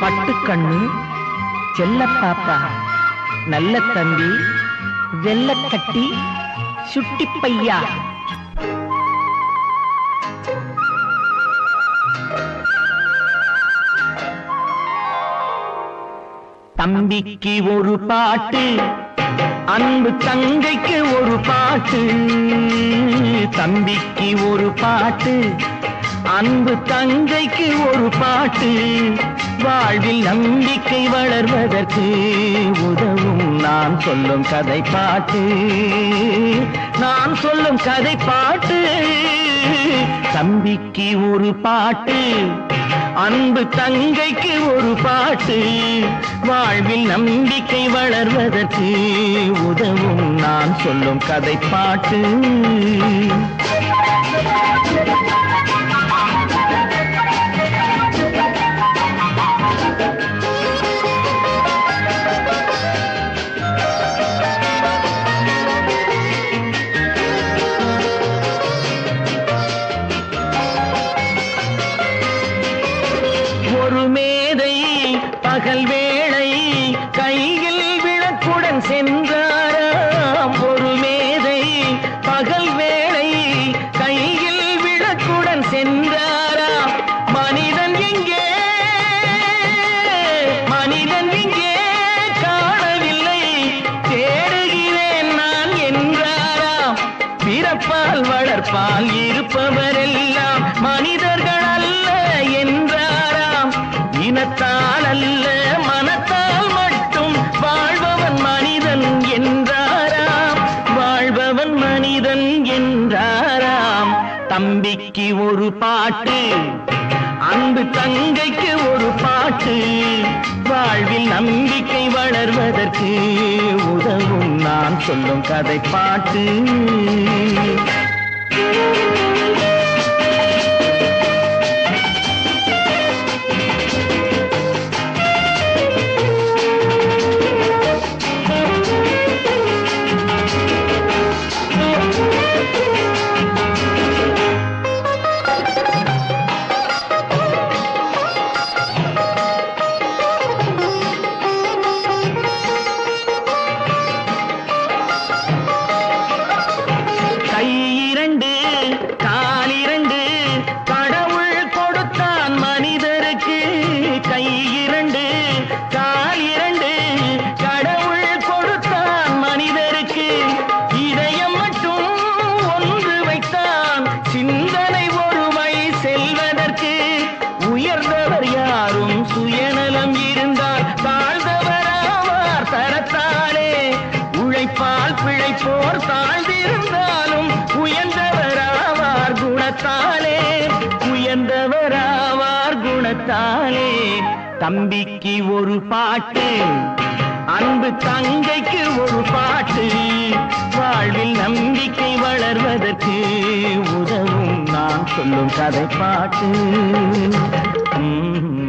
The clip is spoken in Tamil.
பட்டுக்கண்ணு செல்ல பாப்பா நல்ல தம்பி வெள்ளக்கட்டி சுட்டி பையா. தம்பிக்கு ஒரு பாட்டு அன்பு தங்கைக்கு ஒரு பாட்டு தம்பிக்கு ஒரு பாட்டு அன்பு தங்கைக்கு ஒரு பாட்டு. வாழ்வில் நம்பிக்கை வளர்வதற்கு உதவும் நான் சொல்லும் கதை பாட்டு நான் சொல்லும் கதை பாட்டு தம்பிக்கு ஒரு பாட்டு. அன்பு தங்கைக்கு ஒரு பாட்டு. வாழ்வில் நம்பிக்கை வளர்வதற்கு உதவும் நான் சொல்லும் கதை பாட்டு பகல் வேளை கையில் விளக்குடன் சென்றாராம் ஒரு மேதை. பகல் வேளை கையில் விளக்குடன் சென்றாராம். மனிதன் எங்கே? மனிதன் இங்கே காணவில்லை. தேடுகிறேன் நான் என்றாராம். பிறப்பால் வளர்ப்பால் இருப்பவரெல்லாம் மனிதன் மனத்தால் அல்ல மனத்தால் மட்டும் வாழ்பவன் மனிதன் என்றாராம். வாழ்பவன் மனிதன் என்றாராம். தம்பிக்கு ஒரு பாட்டு அன்பு தங்கைக்கு ஒரு பாட்டு. வாழ்வில் நம்பிக்கை வளர்வதற்கு உதவும் நான் சொல்லும் கதை பாட்டு கால் இரண்டு கடவுள் கொடுத்தான் மனிதருக்கு கை இரண்டு. கால் இரண்டு கடவுள் கொடுத்தான் மனிதருக்கு இதயம் மட்டும் ஒன்று வைத்தான். சிந்தனை ஒருமை செல்வதற்கு உயர்ந்தவர் யாரும் சுயநலம் இருந்தால் தாழ்ந்தவராவார் தரத்தாலே. உழைப்பால் பிழைப்போர் தாழ்ந்திருந்தாலும் உயர்ந்த குணத்தாலே உயர்ந்தவராவார் குணத்தாலே. தம்பிக்கு ஒரு பாட்டு அன்பு தங்கைக்கு ஒரு பாட்டு. வாழ்வில் நம்பிக்கை வளர்வதற்கு உதவும் நான் சொல்லும் கதை பாட்டு ம்